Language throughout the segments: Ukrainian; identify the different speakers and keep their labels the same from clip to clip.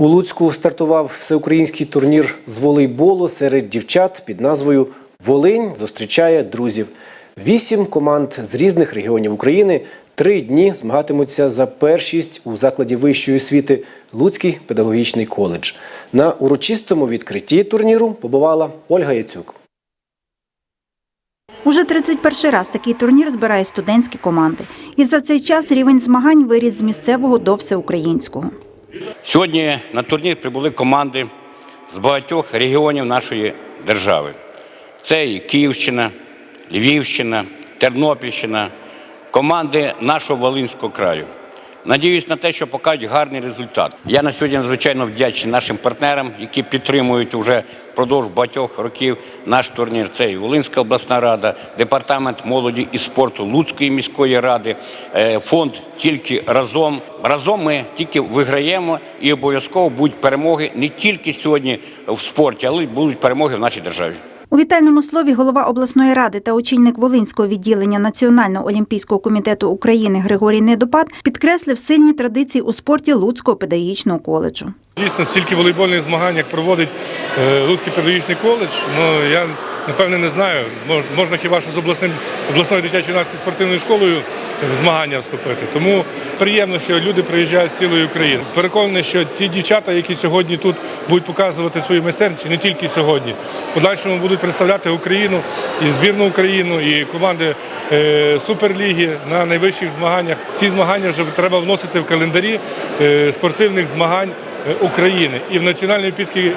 Speaker 1: У Луцьку стартував всеукраїнський турнір з волейболу серед дівчат під назвою Волинь зустрічає друзів. Вісім команд з різних регіонів України три дні змагатимуться за першість у закладі вищої освіти Луцький педагогічний коледж. На урочистому відкритті турніру побувала Ольга Яцюк.
Speaker 2: Уже 31 раз такий турнір збирає студентські команди. І за цей час рівень змагань виріс з місцевого до всеукраїнського.
Speaker 3: Сьогодні на турнір прибули команди з багатьох регіонів нашої держави. Це і Київщина, Львівщина, Тернопільщина, команди нашого Волинського краю. Надіюсь на те, що покажуть гарний результат. Я на сьогодні надзвичайно вдячний нашим партнерам, які підтримують уже впродовж багатьох років наш турнір. Це і Волинська обласна рада, департамент молоді і спорту Луцької міської ради, е, фонд тільки разом. Разом ми тільки виграємо і обов'язково будуть перемоги не тільки сьогодні в спорті, але й будуть перемоги в нашій державі.
Speaker 2: У вітальному слові голова обласної ради та очільник Волинського відділення Національного олімпійського комітету України Григорій Недопад підкреслив сильні традиції у спорті Луцького педагогічного коледжу.
Speaker 4: Дійсно, стільки волейбольних змагань, як проводить е, Луцький педагогічний коледж, ну я напевне не знаю. Можна хіба що з обласним обласною дитячо-юнацькою спортивною школою в змагання вступити. Тому приємно, що люди приїжджають з цілої України. Переконаний, що ті дівчата, які сьогодні тут будуть показувати свою майстерність, не тільки сьогодні, подальшому будуть представляти Україну і збірну Україну, і команди е, Суперліги на найвищих змаганнях. Ці змагання вже треба вносити в календарі е, спортивних змагань е, України і в національний олімпійський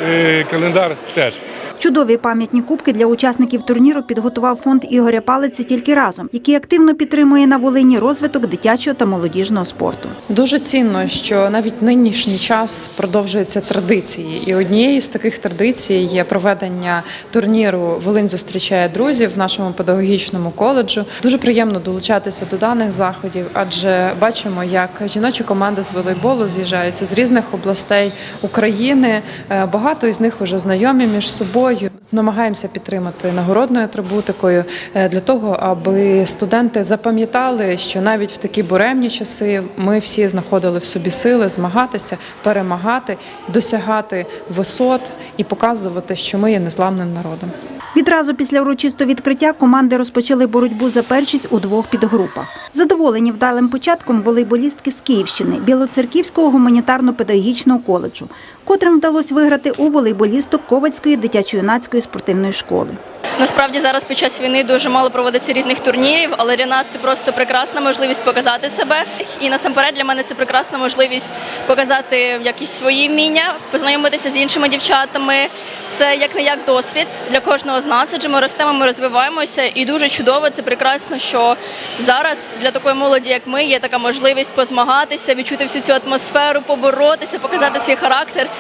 Speaker 4: календар теж.
Speaker 2: Чудові пам'ятні кубки для учасників турніру підготував фонд Ігоря Палиці тільки разом, який активно підтримує на Волині розвиток дитячого та молодіжного спорту.
Speaker 5: Дуже цінно, що навіть нинішній час продовжуються традиції, і однією з таких традицій є проведення турніру Волинь зустрічає друзів в нашому педагогічному коледжу. Дуже приємно долучатися до даних заходів, адже бачимо, як жіночі команди з волейболу з'їжджаються з різних областей України. Е, Багато із них вже знайомі між собою. Намагаємося підтримати нагородною атрибутикою е, для того, аби студенти запам'ятали, що навіть в такі буремні часи ми всі знаходили в собі сили змагатися, перемагати, досягати висот і показувати, що ми є незламним народом.
Speaker 2: Відразу після урочистого відкриття команди розпочали боротьбу за першість у двох підгрупах. Задоволені вдалим початком волейболістки з Київщини Білоцерківського гуманітарно-педагогічного коледжу, котрим вдалося виграти у волейболісток Ковальської дитячо-юнацької спортивної школи.
Speaker 6: Насправді зараз під час війни дуже мало проводиться різних турнірів, але для нас це просто прекрасна можливість показати себе. І насамперед для мене це прекрасна можливість показати якісь свої вміння, познайомитися з іншими дівчатами. Це як не як досвід для кожного з нас, адже ми ростемо, ми розвиваємося, і дуже чудово, це прекрасно, що зараз для такої молоді, як ми, є така можливість позмагатися, відчути всю цю атмосферу, поборотися, показати свій характер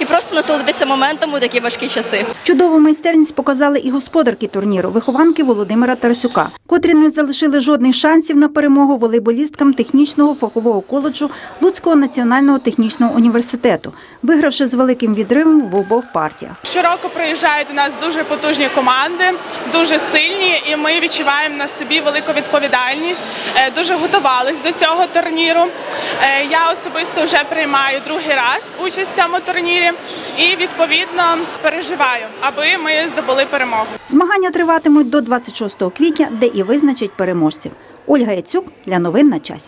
Speaker 6: і просто насолодитися моментом у такі важкі часи.
Speaker 2: Чудову майстерність показали і господарки турніру, вихованки Володимира Тарасюка, котрі не залишили жодних шансів на перемогу волейболісткам технічного фахового коледжу Луцького національного технічного університету, вигравши з великим відривом в обох партіях.
Speaker 7: Щороку приїжджають до нас дуже потужні команди, дуже сильні, і ми відчуваємо на собі велику відповідальність. Е, Дуже готувались до цього турніру. Е, Я особисто вже приймаю другий раз участь в цьому турнірі і відповідно переживаю, аби ми здобули перемогу.
Speaker 2: Змагання триватимуть до 26 квітня, де і визначать переможців. Ольга Яцюк для новин на часі.